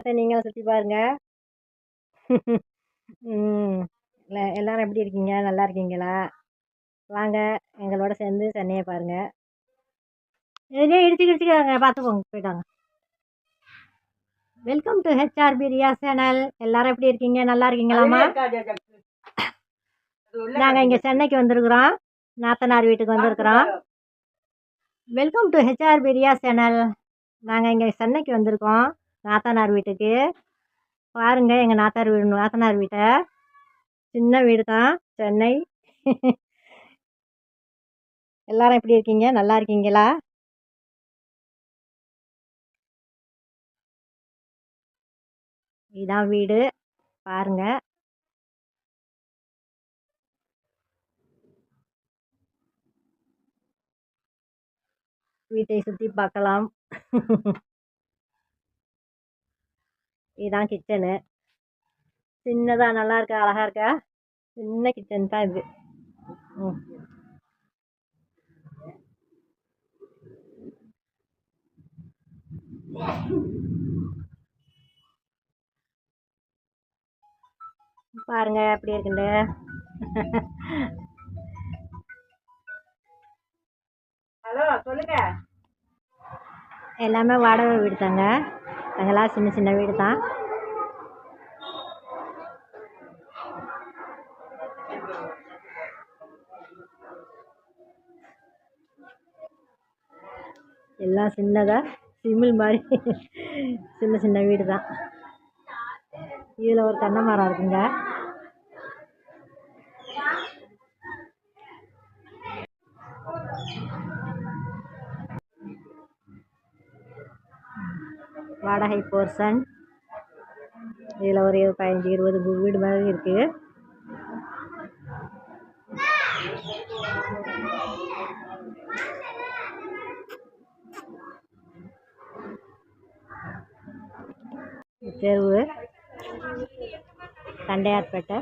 அதை நீங்களும் சுற்றி பாருங்க. ம். இல்லை எல்லாரும் எப்படி இருக்கீங்க? நல்லா இருக்கீங்களா? வாங்க எங்களோட சேர்ந்து சென்னையை பாருங்க. எதுலேயே இடிச்சு கிடிச்சிக்கிறாங்க. பார்த்துக்கோங்க போயிட்டாங்க. Welcome to HR Priya channel எல்லாரும் எப்படி இருக்கீங்க? நல்லா இருக்கீங்களாம்மா? நாங்கள் இங்கே சென்னைக்கு வந்திருக்கிறோம். நாத்தனார் வீட்டுக்கு வந்திருக்கிறோம். Welcome to HR Priya channel நாங்கள் இங்கே சென்னைக்கு வந்திருக்கோம். நாத்தனார் வீட்டுக்கு. பாருங்க எங்கள் நாத்தார் வீடு நாத்தனார் வீட்டை. சின்ன வீடு தான் சென்னை. எல்லாரும் எப்படி இருக்கீங்க? நல்லா இருக்கீங்களா? இதான் வீடு. பாருங்க. வீட்டை சுற்றி பார்க்கலாம். இதுதான் கிச்சனு சின்னதாக நல்லா இருக்கா? அழகா இருக்கா? சின்ன கிச்சன் தான் இது. ம். பாருங்க எப்படி இருக்குண்டு ஹலோ சொல்லுங்க. எல்லாமே வாடகை வீடு தாங்க. அதெல்லாம் சின்ன சின்ன வீடு தான். எல்லாம் சின்னதாக சிமிழ் மாதிரி சின்ன சின்ன வீடு தான். இதில் ஒரு தென்னை மரம் இருக்குங்க. வாடகை போர்ஷன் இதில் ஒரு பதினஞ்சு இருபது வீடு மாதிரி இருக்குது தெருவு. தண்டையார்பேட்டை.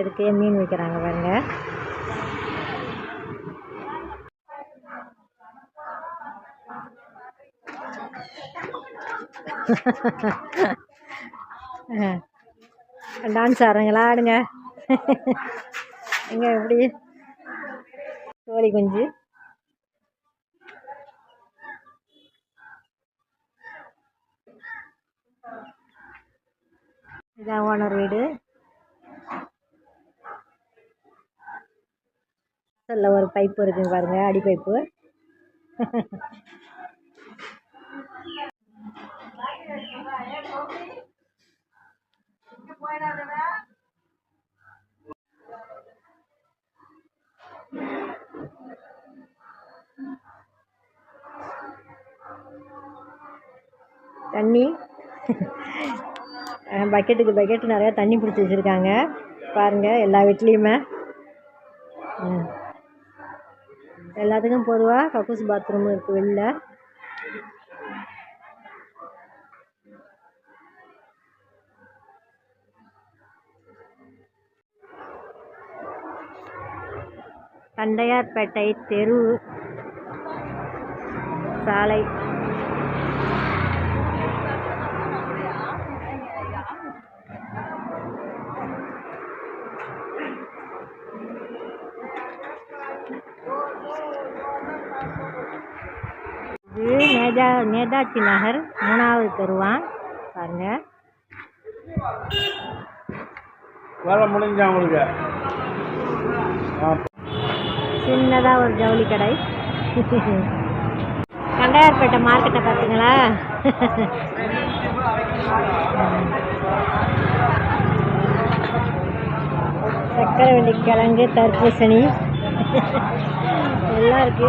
இதுக்கு மீன் விற்கிறாங்க பாருங்க. டான்ஸ் ஆடுறீங்களா? ஆடுங்க. எங்கே எப்படி? கோழி குஞ்சு. இதான் ஓனர் வீடு. அதில் ஒரு பைப்பு இருக்குங்க பாருங்க அடி பைப்பு தண்ணி பக்கெட்டுக்கு பக்கெட்டு நிறையா தண்ணி பிடிச்சி வச்சுருக்காங்க. பாருங்கள் எல்லா வீட்லேயுமே. ம். எல்லாத்துக்கும் பொதுவாக கக்கூஸ் பாத்ரூம் இருக்குது வெளில. தண்டையார்பேட்டை தெரு சாலை. நேதா நேதாஜி நகர் மூணாவது தெருவான் பாருங்க. வேலை முடிஞ்சா உங்களுக்கு? சின்னதாக ஒரு ஜவுளி கடை. கண்டையார்பேட்டை மார்க்கெட்டை பார்த்தீங்களா சக்கரவள்ளி கிழங்கு தர்பூசணி. எல்லாம் இருக்கு.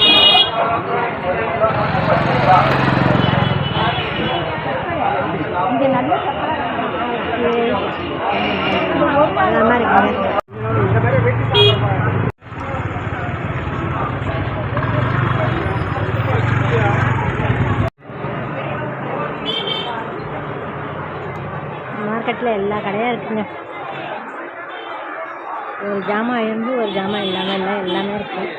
மார்க்கெட்டில் எல்லா கடையாக இருக்குங்க. ஒரு ஜாமான் இருந்து ஒரு ஜாமான் இல்லாமல் இல்லை எல்லாமே இருக்குது